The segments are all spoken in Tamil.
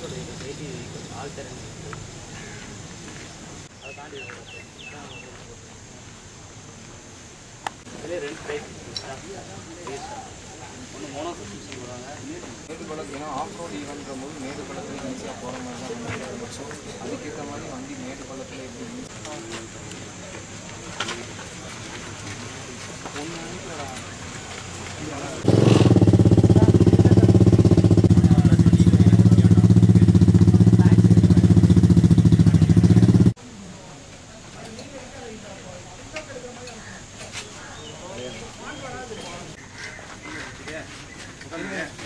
அரசோட இது பேட்டி ஆள் திறன் அதை தாண்டி இதில் ஒன்று மோனோ சப்ஸ்டியூஷன் போடுவாங்க மேடு ஆஃப் ரோடு ஈவென்ற போது மேடு பழத்தில் ஈஸியாக போகிற மாதிரி தான் வண்டியாக இருக்கும் அதுக்கேற்ற மாதிரி வண்டி மேடு பழத்தில் எப்படி ஒன்று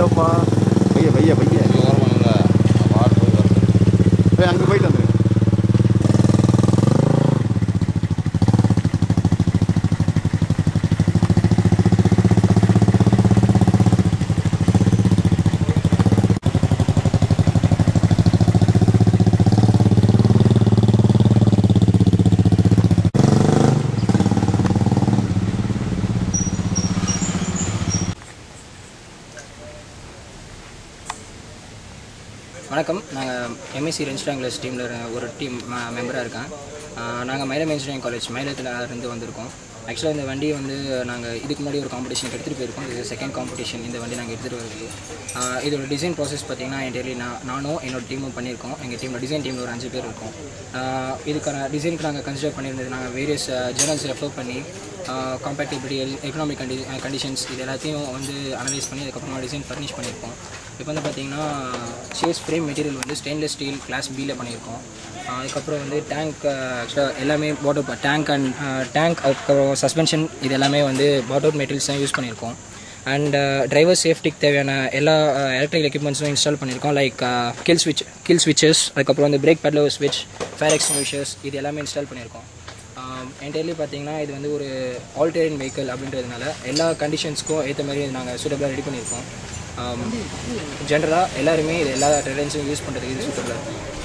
chứ không bây giờ bây giờ bây giờ. வணக்கம். நாங்கள் எம்எஸ்சி ரெஞ்சிடாங்கிலஸ் டீமில் ஒரு டீம் மெம்பராக இருக்கேன். நாங்கள் மயிலம் இன்ஜினியரிங் காலேஜ் மயிலத்தில் இருந்து வந்திருக்கோம். ஆக்சுவலாக இந்த வண்டி வந்து நாங்கள் இதுக்கு முன்னாடி ஒரு காம்படிஷனுக்கு எடுத்துகிட்டு போயிருக்கோம். இது செகண்ட் காம்படிஷன் இந்த வண்டி நாங்கள் எடுத்துகிட்டு வருது இதோட டிசைன் ப்ராசஸ் பார்த்தீங்கன்னா டெய்லி நான் நானும் என்னோட டீமும் பண்ணியிருக்கோம். எங்கள் டீமில் டிசைன் டீமில் ஒரு அஞ்சு பேர் இருக்கோம். இதுக்கான டிசைனுக்கு நாங்கள் கன்சிடர் பண்ணியிருந்தது நாங்கள் வேரியஸ் ஜேர்னல்ஸ் ரெஃபர் பண்ணி காம்பேட்டிபிலிட்டி எக்கனாமிக் கண்டி கண்டிஷன்ஸ் இது எல்லாத்தையும் வந்து அனலைஸ் பண்ணி அதுக்கப்புறமா டிசைன் ஃபர்னிஷ் பண்ணியிருக்கோம். இப்போ வந்து பார்த்தீங்கன்னா சேஸ் ஃப்ரேம் மெட்டீரியல் வந்து ஸ்டெயின்லெஸ் ஸ்டீல் கிளாஸ் பியில் பண்ணியிருக்கோம். அதுக்கப்புறம் வந்து டேங்க் ஆக்சுவலாக எல்லாமே பாட் டேங்க் அண்ட் டேங்க் அதுக்கப்புறம் சஸ்பென்ஷன் uh, uh, uh, இது எல்லாமே வந்து பாட் அவுட் மெட்டீரியல்ஸ் தான் யூஸ் பண்ணியிருக்கோம். அண்ட் டிரைவர் சேஃப்டிக்கு தேவையான எல்லா எலக்ட்ரிக் எக்யூப்மெண்ட்ஸும் இன்ஸ்டால் பண்ணியிருக்கோம். லைக் கில் ஸ்விட்ச் கில் ஸ்விட்சஸ் அதுக்கப்புறம் வந்து பிரேக் பேட்லர் ஸ்விட்ச் ஃபயர் எக்ஸ்டிங்விஷர்ஸ் இது எல்லாமே இன்ஸ்டால் பண்ணியிருக்கோம். என்டையர்லி பார்த்தீங்கன்னா இது வந்து ஒரு ஆல்டேரின் வெஹிக்கிள் அப்படின்றதுனால எல்லா கண்டிஷன்ஸ்க்கும் ஏற்ற மாதிரி நாங்கள் சூட்டபிளாக ரெடி பண்ணியிருக்கோம். Um, ஜென்ரலாக எல்லாருமே இது எல்லா டெரன்ஸும் யூஸ் பண்ணுறதுக்கு இது சூட்டபிளாக இருக்கும்